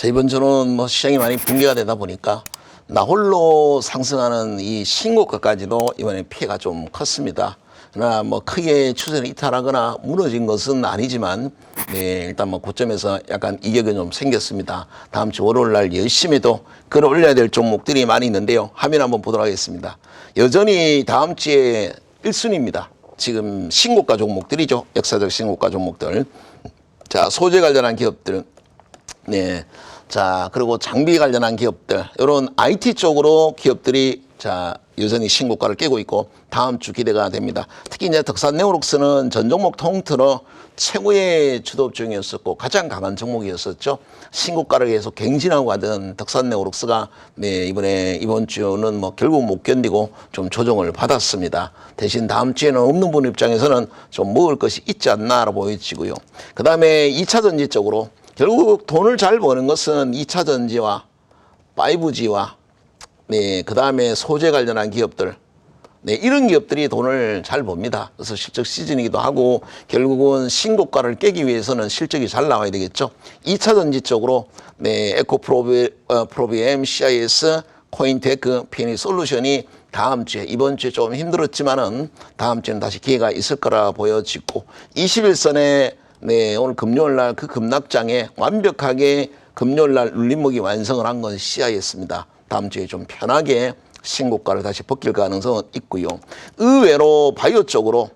자, 이번 주는 뭐 시장이 많이 붕괴가 되다 보니까 나 홀로 상승하는 이 신고가까지도 이번에 피해가 좀 컸습니다. 그러나 뭐 크게 추세를 이탈하거나 무너진 것은 아니지만 네, 일단 뭐 고점에서 약간 이격이 좀 생겼습니다. 다음 주 월요일 날 열심히 또 끌어올려야 될 종목들이 많이 있는데요. 화면 한번 보도록 하겠습니다. 여전히 다음 주에 1순위입니다. 지금 신고가 종목들이죠. 역사적 신고가 종목들. 자, 소재 관련한 기업들. 네. 자, 그리고 장비 관련한 기업들, 이런 IT 쪽으로 기업들이 자, 여전히 신고가를 깨고 있고 다음 주 기대가 됩니다. 특히 이제 덕산 네오록스는 전 종목 통틀어 최고의 주도 중이었었고 가장 강한 종목이었었죠. 신고가를 계속 갱신하고 가던 덕산 네오록스가 네, 이번에 이번 주는 뭐 결국 못 견디고 좀 조정을 받았습니다. 대신 다음 주에는 없는 분 입장에서는 좀 먹을 것이 있지 않나라고 보여지고요. 그 다음에 2차 전지 쪽으로 결국 돈을 잘 버는 것은 2차 전지와 5G와 네, 그 다음에 소재 관련한 기업들. 네, 이런 기업들이 돈을 잘 법니다. 그래서 실적 시즌이기도 하고 결국은 신고가를 깨기 위해서는 실적이 잘 나와야 되겠죠. 2차 전지 쪽으로 네, 에코프로비, 어, 프로비엠, CIS, 코인테크, 피니 솔루션이 다음 주에 이번 주에 좀 힘들었지만은 다음 주에는 다시 기회가 있을 거라 보여지고 21선에 네, 오늘 금요일 날 그 급락장에 완벽하게 금요일 날 눌림목이 완성을 한건 CIS입니다. 다음 주에 좀 편하게 신고가를 다시 벗길 가능성은 있고요. 의외로 바이오 쪽으로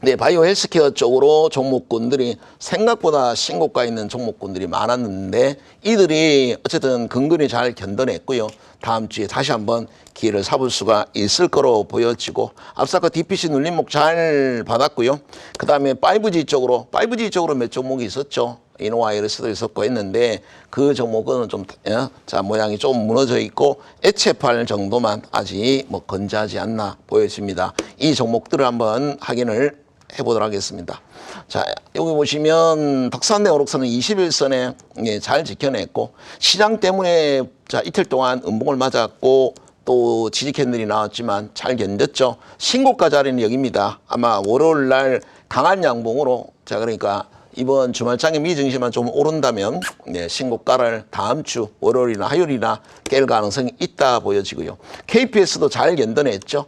네, 바이오 헬스케어 쪽으로 종목군들이 생각보다 신고가 있는 종목군들이 많았는데 이들이 어쨌든 근근히 잘 견뎌냈고요. 다음 주에 다시 한번 기회를 잡을 수가 있을 거로 보여지고 앞서 DPC 눌림목 잘 받았고요. 그 다음에 5G 쪽으로 5G 쪽으로 몇 종목이 있었죠. 이노와이러스도 있었고 했는데 그 종목은 좀, 예, 자, 모양이 좀 무너져 있고 애체팔 정도만 아직 뭐 건재하지 않나 보여집니다. 이 종목들을 한번 확인을 해보도록 하겠습니다. 자, 여기 보시면 덕산대 오록선은 21선에 예, 잘 지켜냈고 시장 때문에 자, 이틀 동안 음봉을 맞았고 또 지지 캔들이 나왔지만 잘 견뎠죠. 신고가 자리는 여기입니다. 아마 월요일 날 강한 양봉으로 자, 그러니까 이번 주말장에 미증시만 좀 오른다면 네, 신고가를 다음 주 월요일이나 화요일이나 깰 가능성이 있다 보여지고요. KPS도 잘 견뎌냈죠.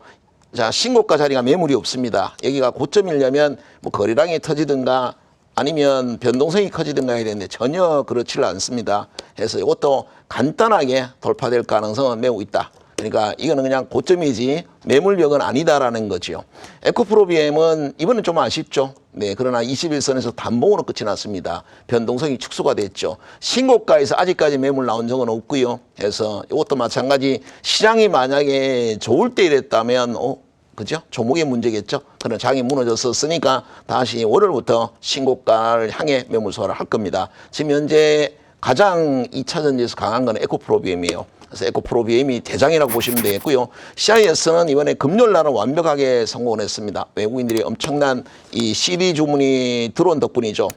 자, 신고가 자리가 매물이 없습니다. 여기가 고점이려면 뭐 거래량이 터지든가 아니면 변동성이 커지든가 해야 되는데 전혀 그렇지를 않습니다. 그래서 이것도 간단하게 돌파될 가능성은 매우 있다. 그러니까 이거는 그냥 고점이지 매물력은 아니다라는 거죠. 에코프로비엠은 이번엔 좀 아쉽죠. 네, 그러나 21선에서 단봉으로 끝이 났습니다. 변동성이 축소가 됐죠. 신고가에서 아직까지 매물 나온 적은 없고요. 그래서 이것도 마찬가지 시장이 만약에 좋을 때 이랬다면 어, 그죠? 종목의 문제겠죠. 그런 장이 무너졌었으니까 다시 월요일부터 신고가를 향해 매물 소화를 할 겁니다. 지금 현재 가장 2차 전지에서 강한 건 에코프로비엠이에요. 그래서 에코프로비엠이 대장이라고 보시면 되겠고요. CIS는 이번에 금요일 날은 완벽하게 성공을 했습니다. 외국인들이 엄청난 이 CD 주문이 들어온 덕분이죠.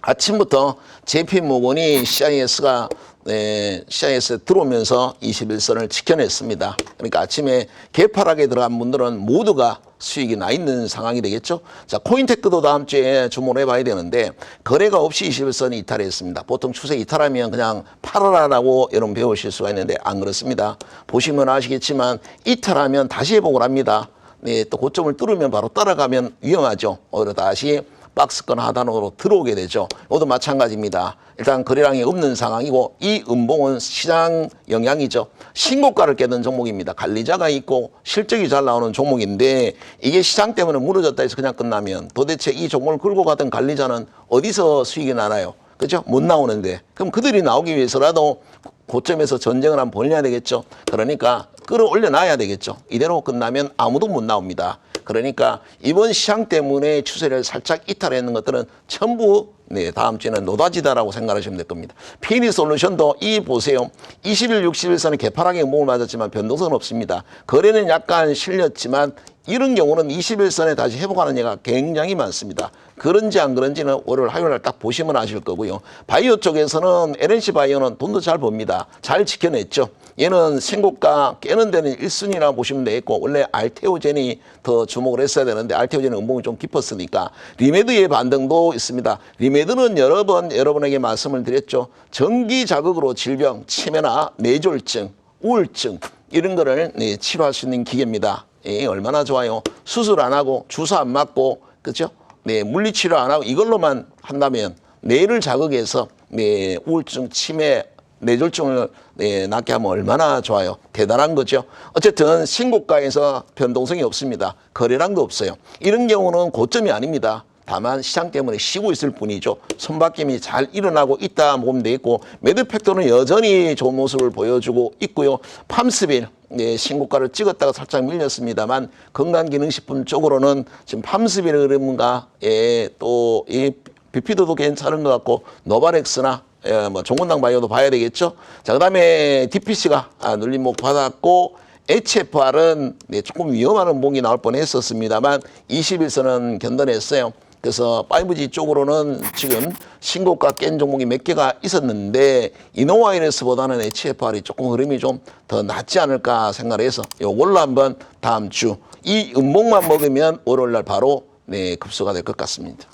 아침부터 JP 모건이 CIS가 네, CIS에 들어오면서 21선을 지켜냈습니다. 그러니까 아침에 개파락에 들어간 분들은 모두가 수익이 나 있는 상황이 되겠죠. 자, 코인테크도 다음 주에 주목을 해봐야 되는데 거래가 없이 21선이 이탈했습니다. 보통 추세 이탈하면 그냥 팔아라라고 여러분 배우실 수가 있는데 안 그렇습니다. 보시면 아시겠지만 이탈하면 다시 회복을 합니다. 네, 또 고점을 뚫으면 바로 따라가면 위험하죠. 오히려 다시 박스권 하단으로 들어오게 되죠. 이것도 마찬가지입니다. 일단 거래량이 없는 상황이고 이 음봉은 시장 영향이죠. 신고가를 깨는 종목입니다. 관리자가 있고 실적이 잘 나오는 종목인데 이게 시장 때문에 무너졌다 해서 그냥 끝나면 도대체 이 종목을 끌고 가던 관리자는 어디서 수익이 나나요? 그죠? 못 나오는데. 그럼 그들이 나오기 위해서라도 고점에서 전쟁을 한번 벌려야 되겠죠. 그러니까 끌어올려 놔야 되겠죠. 이대로 끝나면 아무도 못 나옵니다. 그러니까 이번 시장 때문에 추세를 살짝 이탈했는 것들은 전부 네, 다음 주에는 노다지다라고 생각하시면 될 겁니다. 피니 솔루션도 이 보세요. 20일, 60일선에 개파락에 몸을 맞았지만 변동성은 없습니다. 거래는 약간 실렸지만 이런 경우는 21선에 다시 회복하는 예가 굉장히 많습니다. 그런지 안 그런지는 월요일 화요일 날 딱 보시면 아실 거고요. 바이오 쪽에서는 LNC 바이오는 돈도 잘 법니다. 잘 지켜냈죠. 얘는 생고가 깨는 데는 1순위라 보시면 되겠고 원래 알테오젠이 더 주목을 했어야 되는데 알테오젠은 음봉이 좀 깊었으니까 리메드의 반등도 있습니다. 리메드는 여러 번 여러분에게 말씀을 드렸죠. 전기 자극으로 질병, 치매나 뇌졸중, 우울증 이런 거를 네, 치료할 수 있는 기계입니다. 예, 얼마나 좋아요. 수술 안 하고 주사 안 맞고 그죠? 네, 물리치료 안 하고 이걸로만 한다면 뇌를 자극해서 네, 우울증, 치매, 뇌졸중을 네, 낫게 하면 얼마나 좋아요. 대단한 거죠. 어쨌든 신고가에서 변동성이 없습니다. 거래량도 없어요. 이런 경우는 고점이 아닙니다. 다만 시장 때문에 쉬고 있을 뿐이죠. 손바뀜이 잘 일어나고 있다 보면 되겠고 매드 팩터는 여전히 좋은 모습을 보여주고 있고요. 팜스빌 네, 신고가를 찍었다가 살짝 밀렸습니다만 건강기능식품 쪽으로는 지금 팜스빌 흐름과 예, 또이 비피도도 괜찮은 것 같고 노바렉스나 예, 뭐 종근당 바이오도 봐야 되겠죠. 자 그다음에 DPC가 아, 눌림목 받았고 HFR은 네, 조금 위험한 음봉이 나올 뻔했었습니다만 21선은 견뎌냈어요. 그래서 5G 쪽으로는 지금 신고가 깬 종목이 몇 개가 있었는데 이노와이러스보다는 HFR이 조금 흐름이 좀 더 낫지 않을까 생각을 해서 요걸로 한번 다음 주 이 음봉만 먹으면 월요일 날 바로 네, 급소가 될 것 같습니다.